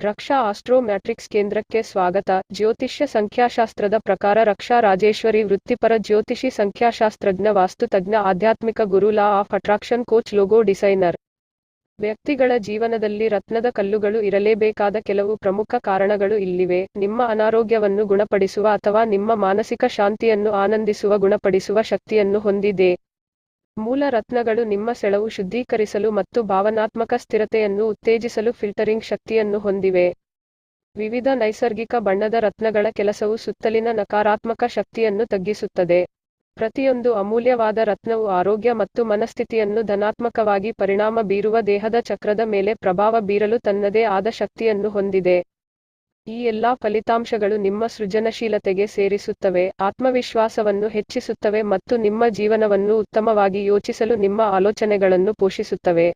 ರಕ್ಷಾ astro matrix ಕೇಂದ್ರಕ್ಕೆ ಸ್ವಾಗತ. ಜ್ಯೋತಿಷ್ಯ ಸಂಖ್ಯಾಶಾಸ್ತ್ರದ ಪ್ರಕಾರ ರಕ್ಷಾ ರಾಜೇಶ್ವರಿ ವೃತ್ತಿಪರ ಜ್ಯೋತಿಷಿ ಸಂಖ್ಯಾಶಾಸ್ತ್ರಜ್ಞ ವಾಸ್ತುತಜ್ಞ ಆಧ್ಯಾತ್ಮಿಕ guru, law of attraction coach, logo designer. ವ್ಯಕ್ತಿಗಳ ಜೀವನದಲ್ಲಿ ರತ್ನದ ಕಲ್ಲುಗಳು ಇರಲೇಬೇಕಾದ ಕೆಲವು ಪ್ರಮುಖ ಕಾರಣಗಳು ಇಲ್ಲಿವೆ. ನಿಮ್ಮ ಅನಾರೋಗ್ಯವನ್ನು ಗುಣಪಡಿಸುವ ಅಥವಾ ನಿಮ್ಮ ಮಾನಸಿಕ ಶಾಂತಿಯನ್ನು ಆನಂದಿಸುವ, ಗುಣಪಡಿಸುವ ಶಕ್ತಿಯನ್ನು ಹೊಂದಿದೆ. ಮೂಲ ರತ್ನಗಳು ನಿಮ್ಮ ಸೆಳವು ಶುದ್ಧೀಕರಿಸಲು ಮತ್ತು ಭಾವನಾತ್ಮಕ ಸ್ಥಿರತೆಯನ್ನು ಉತ್ತೇಜಿಸಲು ಫಿಲ್ಟರಿಂಗ್ ಶಕ್ತಿಯನ್ನು ಹೊಂದಿವೆ. ವಿವಿಧ ನೈಸರ್ಗಿಕ ಬಣ್ಣದ ರತ್ನಗಳ ಕೆಲಸವು ಸುತ್ತಲಿನ ನಕಾರಾತ್ಮಕ ಶಕ್ತಿಯನ್ನು ತಗ್ಗಿಸುತ್ತದೆ. ಪ್ರತಿಯೊಂದು ಅಮೂಲ್ಯವಾದ ರತ್ನವು ಆರೋಗ್ಯ ಮತ್ತು ಮನಸ್ಥಿತಿಯನ್ನು ಧನಾತ್ಮಕವಾಗಿ ಪರಿಣಾಮ ಬೀರುವ ದೇಹದ ಚಕ್ರದ ಮೇಲೆ ಪ್ರಭಾವ ಬೀರಲು ತನ್ನದೇ ಆದ ಶಕ್ತಿಯನ್ನು ಹೊಂದಿದೆ. ಈ ಎಲ್ಲಾ ಫಲಿತಾಂಶಗಳು ನಿಮ್ಮ ಸೃಜನಶೀಲತೆಗೆ ಸೇರಿಸುತ್ತವೆ, ಆತ್ಮವಿಶ್ವಾಸವನ್ನು ಹೆಚ್ಚಿಸುತ್ತವೆ ಮತ್ತು ನಿಮ್ಮ ಜೀವನವನ್ನು ಉತ್ತಮವಾಗಿ ಯೋಚಿಸಲು ನಿಮ್ಮ ಆಲೋಚನೆಗಳನ್ನು ಪೋಷಿಸುತ್ತವೆ.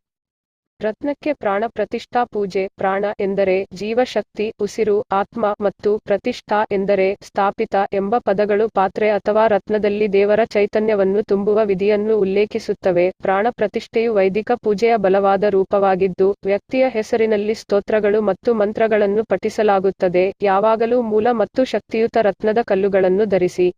ರತ್ನಕ್ಕೆ ಪ್ರಾಣ ಪ್ರತಿಷ್ಠಾ ಪೂಜೆ, ಪ್ರಾಣ ಎಂದರೆ ಜೀವಶಕ್ತಿ, ಉಸಿರು, ಆತ್ಮ ಮತ್ತು ಪ್ರತಿಷ್ಠಾ ಎಂದರೆ ಸ್ಥಾಪಿತ ಎಂಬ ಪದಗಳು ಪಾತ್ರೆ ಅಥವಾ ರತ್ನದಲ್ಲಿ ದೇವರ ಚೈತನ್ಯವನ್ನು ತುಂಬುವ ವಿಧಿಯನ್ನು ಉಲ್ಲೇಖಿಸುತ್ತವೆ. ಪ್ರಾಣ ಪ್ರತಿಷ್ಠೆಯು ವೈದಿಕ ಪೂಜೆಯ ಬಲವಾದ ರೂಪವಾಗಿದ್ದು, ವ್ಯಕ್ತಿಯ ಹೆಸರಿನಲ್ಲಿ ಸ್ತೋತ್ರಗಳು ಮತ್ತು ಮಂತ್ರಗಳನ್ನು ಪಠಿಸಲಾಗುತ್ತದೆ. ಯಾವಾಗಲೂ ಮೂಲ ಮತ್ತು ಶಕ್ತಿಯುತ ರತ್ನದ ಕಲ್ಲುಗಳನ್ನು ಧರಿಸಿ.